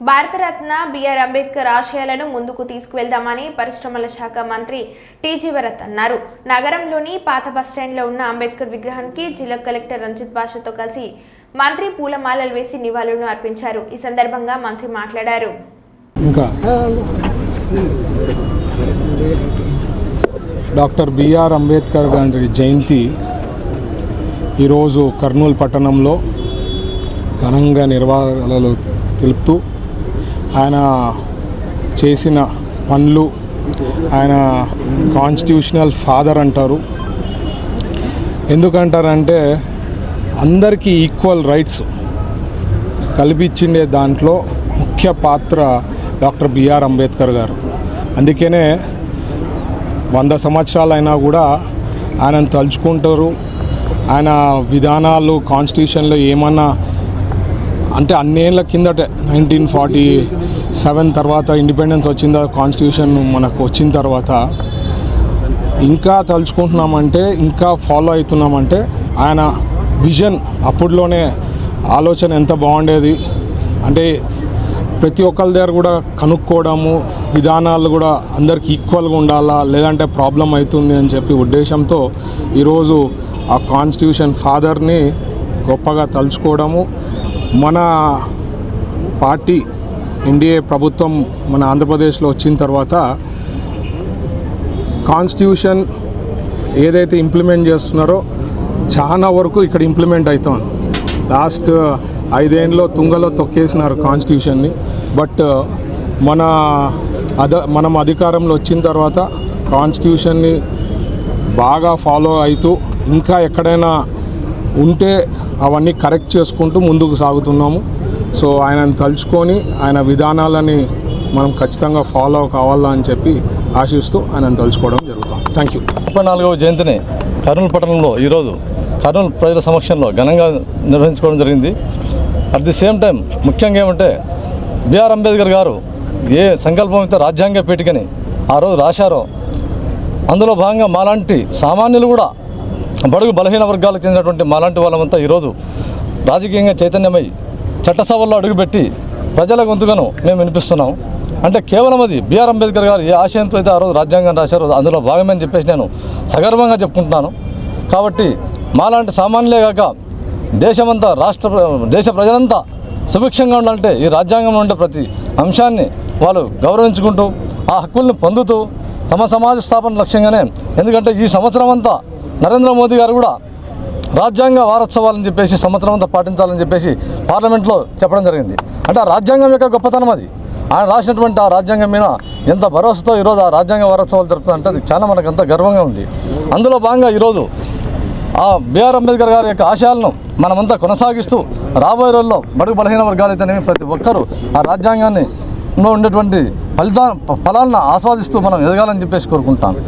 Bharat Ratna BR Ambedkar ఆశయాలను ముందుకు తీసుకువెళ్దామని పరిశ్రమల శాఖ మంత్రి టీజీవరత్ అన్నారు. నగరంలోని పాత బస్టాండ్లో ఉన్న అంబేద్కర్ విగ్రహానికి జిల్లా కలెక్టర్ రంజిత్ భాషతో కలిసి మంత్రి పూలమాలలు వేసి నివాళులను అర్పించారు. ఈ సందర్భంగా మంత్రి మాట్లాడారు. ఇంకా డాక్టర్ బిఆర్ అంబేద్కర్ గారి జయంతి ఈరోజు కర్నూలు పట్టణంలో ఘనంగా నిర్వహణలు తెలుపుతూ ఆయన చేసిన పనులు ఆయన కాన్స్టిట్యూషనల్ ఫాదర్ అంటారు. ఎందుకంటారంటే అందరికీ ఈక్వల్ రైట్స్ కల్పించిండే దాంట్లో ముఖ్య పాత్ర డాక్టర్ బిఆర్ అంబేద్కర్ గారు. అందుకనే వంద సంవత్సరాలైనా కూడా ఆయనను తలుచుకుంటారు. ఆయన విధానాలు కాన్స్టిట్యూషన్లో ఏమన్నా అంటే అన్నేళ్ళ కిందట నైన్టీన్ ఫార్టీ సెవెన్ తర్వాత ఇండిపెండెన్స్ వచ్చిందా కాన్స్టిట్యూషన్ మనకు వచ్చిన తర్వాత ఇంకా తలుచుకుంటున్నామంటే ఇంకా ఫాలో అవుతున్నామంటే ఆయన విజన్ అప్పట్లోనే ఆలోచన ఎంత బాగుండేది. అంటే ప్రతి ఒక్కరి దగ్గర కూడా కనుక్కోవడము విధానాలు కూడా అందరికి ఈక్వల్గా ఉండాలా లేదంటే ప్రాబ్లం అవుతుంది అని చెప్పి ఉద్దేశంతో ఈరోజు ఆ కాన్స్టిట్యూషన్ ఫాదర్ని గొప్పగా తలుచుకోవడము మన పార్టీ ఎన్డీఏ ప్రభుత్వం మన ఆంధ్రప్రదేశ్లో వచ్చిన తర్వాత కాన్స్టిట్యూషన్ ఏదైతే ఇంప్లిమెంట్ చేస్తున్నారో చాలా వరకు ఇక్కడ ఇంప్లిమెంట్ అవుతాం లాస్ట్ ఐదేళ్ళలో తుంగలో తొక్కేసినారు కాన్స్టిట్యూషన్ని. బట్ మన అద మనం అధికారంలో వచ్చిన తర్వాత కాన్స్టిట్యూషన్ని బాగా ఫాలో అవుతూ ఇంకా ఎక్కడైనా ఉంటే అవన్నీ కరెక్ట్ చేసుకుంటూ ముందుకు సాగుతున్నాము. సో ఆయనను తలుచుకొని ఆయన విధానాలని మనం ఖచ్చితంగా ఫాలో కావాలా అని చెప్పి ఆశిస్తూ ఆయనను తలుచుకోవడం జరుగుతుంది. Thank you. ముప్పై నాలుగవ జయంతిని కర్నూలు పట్టణంలో ఈరోజు కర్నూలు ప్రజల సమక్షంలో ఘనంగా నిర్వహించుకోవడం జరిగింది. అట్ ది సేమ్ టైం ముఖ్యంగా ఏమంటే బిఆర్ అంబేద్కర్ గారు ఏ సంకల్పం అయితే రాజ్యాంగ పేటికని ఆ రోజు రాశారో అందులో భాగంగా మాలాంటి సామాన్యులు కూడా బడుగు బలహీన వర్గాలకు చెందినటువంటి మాలాంటి వాళ్ళమంతా ఈరోజు రాజకీయంగా చైతన్యమై చట్టసభల్లో అడుగుపెట్టి ప్రజల గొంతుకను మేము వినిపిస్తున్నాం. అంటే కేవలం అది బిఆర్ అంబేద్కర్ గారు ఏ ఆశయంతో అయితే ఆ రోజు రాజ్యాంగం రాశారో అందులో భాగమని చెప్పేసి నేను సగర్వంగా చెప్పుకుంటున్నాను. కాబట్టి మాలాంటి సామాన్యులే కాక దేశమంతా రాష్ట్ర ప్ర- దేశ ప్రజలంతా సుభిక్షంగా ఉండాలంటే ఈ రాజ్యాంగంలో ఉండే ప్రతి అంశాన్ని వాళ్ళు గౌరవించుకుంటూ ఆ హక్కుల్ని పొందుతూ సమ సమాజ స్థాపన లక్ష్యంగానే. ఎందుకంటే ఈ సంవత్సరం అంతా నరేంద్ర మోదీ గారు కూడా రాజ్యాంగ వారోత్సవాలని చెప్పేసి సంవత్సరం అంతా పాటించాలని చెప్పేసి పార్లమెంట్లో చెప్పడం జరిగింది. అంటే ఆ రాజ్యాంగం యొక్క గొప్పతనం అది. ఆయన రాసినటువంటి ఆ రాజ్యాంగం మీద ఎంత భరోసాతో ఈరోజు ఆ రాజ్యాంగ వారోత్సవాలు జరుపుతుందంటే అది చాలా మనకు అంత గర్వంగా ఉంది. అందులో భాగంగా ఈరోజు ఆ బిఆర్ అంబేద్కర్ గారి యొక్క ఆశయాలను మనమంతా కొనసాగిస్తూ రాబోయే రోజుల్లో మడుగు బలహీన వర్గాలు ప్రతి ఒక్కరూ ఆ రాజ్యాంగాన్ని ఉండేటువంటి ఫలితా ఫలాలను ఆస్వాదిస్తూ మనం ఎదగాలని చెప్పేసి కోరుకుంటాను